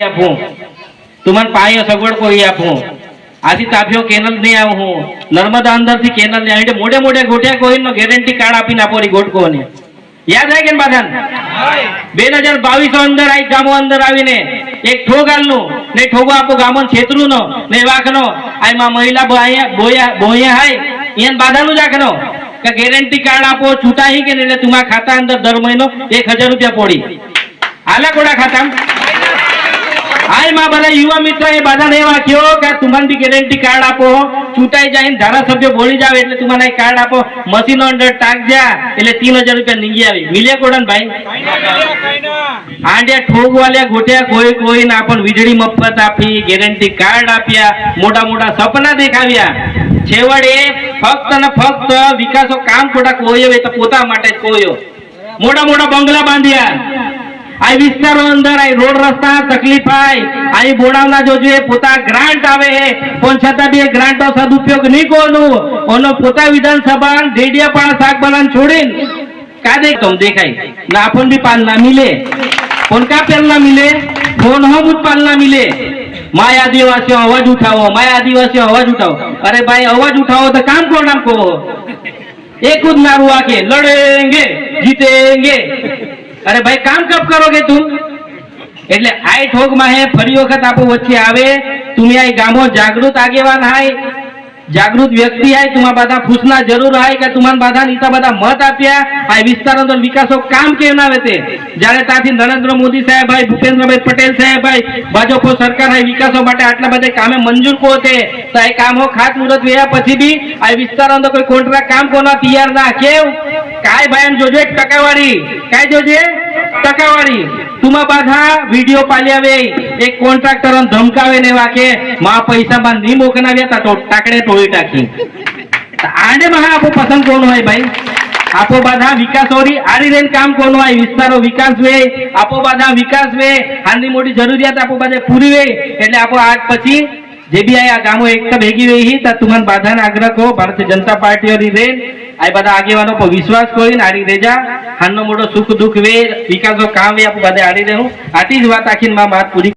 આપું. તુમાર પાયો સગવડ કોઈ આપું. આથી તાફ્યો કેનલ નહીં આવું હું. નર્મદા અંદરથી કેનલ ને આવીને મોડે મોડે ગોઠ્યા કોઈનો ગેરંટી કાર્ડ આપીને આપો રી ગોટકોને. યાદ રાખે ને બાધાન? બે હજાર બાવીસો અંદર આવી ગામો અંદર આવીને એક ઠોગાલનું ને ઠોગો આપો ગામો છેતરું નો ને વાઘનો આમાં મહિલા બોયા બોયા હાય એન બાધાનું જ આખનો કે ગેરંટી કાર્ડ આપો છૂટા હી કે ને એટલે તુમા ખાતા અંદર દર મહિનો એક હજાર રૂપિયા પોડી. આલા કોડા ખાતા વીજળી મફત આપી ગેરંટી કાર્ડ આપ્યા, મોટા મોટા સપના દેખાવ્યા. છેવડે ફક્ત ને ફક્ત વિકાસો કામ ખોટા કોયો એ તો પોતા માટે કોયો મોટા મોટા બંગલા બાંધ્યા. આ વિસ્તારો અંદર આ રોડ રસ્તા, તકલીફ થાય આ બોડાવના જોજો એ પોતા ગ્રાન્ટ આવે પણ છતાં બી એ ગ્રાન્ટનો સદુપયોગ નહીં કોનું. ઓનો પોતા વિધાનસભા પણ શાકબાલાન છોડીને કાદે કમ દેખાય. ના પણ બી પાલ ના મિલે. પણ કા પેલ ના મિલે? ફોન હમ પાલ ના મિલે? માય આદિવાસીઓ, અવાજ ઉઠાવો. માય આદિવાસીઓ, અવાજ ઉઠાવો. અરે ભાઈ, અવાજ ઉઠાવો તો કામ કોણ નામ કહો? એક જ નારું આખે લડેંગે, જીતેંગે. અરે ભાઈ, કામ કપ કરો કે તું? એટલે આય ઠોકમાં હે, ફરી વખત આપો વચ્ચે આવે. તુમે આ ગામો જાગૃત આગેવાન હાય. જાગૃત વ્યક્તિ હાય તમારા બધા ફૂસના જરૂર હાય કે તમારા બધા નીતા બધા મત આપ્યા? આ વિસ્તાર અંદર વિકાસો કામ કેમ ના આવે તે? જ્યારે ત્યાંથી નરેન્દ્ર મોદી સાહેબ ભાઈ ભૂપેન્દ્રભાઈ પટેલ સાહેબ ભાઈ ભાજપો સરકાર હાય, વિકાસો માટે આટલા બધા કામે મંજૂર કો તે તો એ કામો ખાત મુહૂર્ત વ્યા પછી બી આ વિસ્તાર અંદર કોઈ કોન્ટ્રાક્ટ કામ કોના તૈયાર ના કેવ કાય ભાઈ જોજો ટકાવાળી કાય જોજે ટકાવારી. તુમા બાધા, વીડિયો પાલ્યાવે, એક કોન્ટ્રાક્ટર ધમકાવે ને વાકે, માં પૈસા માં નહીં મોકનાવ્યા તા ટાકડે ટોળી ટાકી. આને મહા આપો પસંદ કોણ હોય ભાઈ? આપો બાધા વિકાસ હોરી આરી રેન કામ કોણ હોય? વિસ્તારો વિકાસ વે, આપો બાધા વિકાસ વે, હાલની મોટી જરૂરિયાત આપો બાધા પૂરી વે, એટલે આપો આજ પછી જે બી આ ગામો એકતા ભેગી વહી તા તુમન બાધાના આગ્રહ કહો, ભારતીય જનતા પાર્ટી ઓરી રેન આ બધા આગેવાનો પર વિશ્વાસ કરીને આરી રેજા હાલનો મોટો સુખ દુઃખ વે વિકાસો કામ વે આપો બધા આરી રહેવું આટલી જ વાત આખીને માં વાત પૂરી